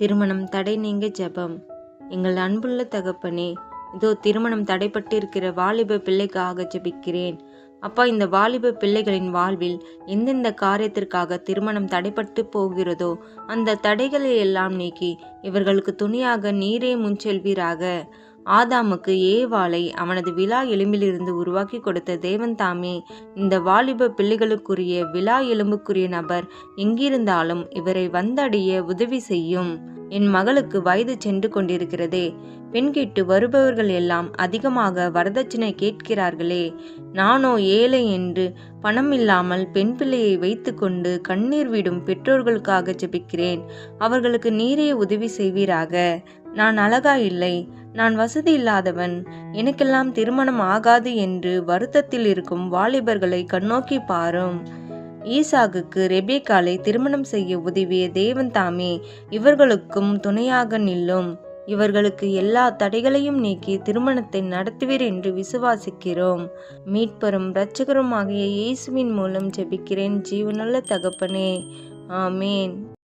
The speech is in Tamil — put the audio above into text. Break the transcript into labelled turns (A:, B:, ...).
A: திருமணம் தடை நீங்க ஜெபம். எங்கள் அன்புள்ள தகப்பனே இதோ திருமணம் தடைப்பட்டிருக்கிற வாலிப பிள்ளைக்காக ஜெபிக்கிறேன். அப்பா இந்த வாலிப பிள்ளைகளின் வாழ்வில் எந்தெந்த காரியத்திற்காக திருமணம் தடைப்பட்டு போகிறதோ அந்த தடைகளை எல்லாம் நீக்கி இவர்களுக்கு துணையாக நீரே முன்செல்வீராக ஆதாமுக்கு ஏவாளை அவனது விழா எலும்பிலிருந்து உருவாக்கி கொடுத்த தேவன் தாமே இந்த வாலிப பிள்ளைகளுக்குரிய விழா எலும்புக்குரிய நபர் எங்கிருந்தாலும் இவரை வந்தடைய உதவி செய்யும். என் மகளுக்கு வயது சென்று கொண்டிருக்கிறதே. பெண் கேட்டு வருபவர்கள் எல்லாம் அதிகமாக வரதட்சணை கேட்கிறார்களே. நானோ ஏழை என்று பணம் இல்லாமல் பெண் பிள்ளையை வைத்துக்கொண்டு கண்ணீர் விடும் பெற்றோர்களுக்காக ஜெபிக்கிறேன். அவர்களுக்கு நீரே உதவி செய்வீராக. நான் அழகா இல்லை. நான் வசதி இல்லாதவன். எனக்கெல்லாம் திருமணம் ஆகாது என்று வருத்தத்தில் இருக்கும் வாலிபர்களை கண்ணோக்கி பாரும். ஈசாகுக்கு ரெபேக்காலை திருமணம் செய்ய உதவிய தேவன் தாமே இவர்களுக்கும் துணையாக நில்லும். இவர்களுக்கு எல்லா தடைகளையும் நீக்கி திருமணத்தை நடத்துவீர் என்று விசுவாசிக்கிறோம். மீட்பரும் இரட்சகருமாகிய இயேசுவின் மூலம் ஜெபிக்கிறேன். ஜீவனுள்ள தகப்பனே ஆமேன்.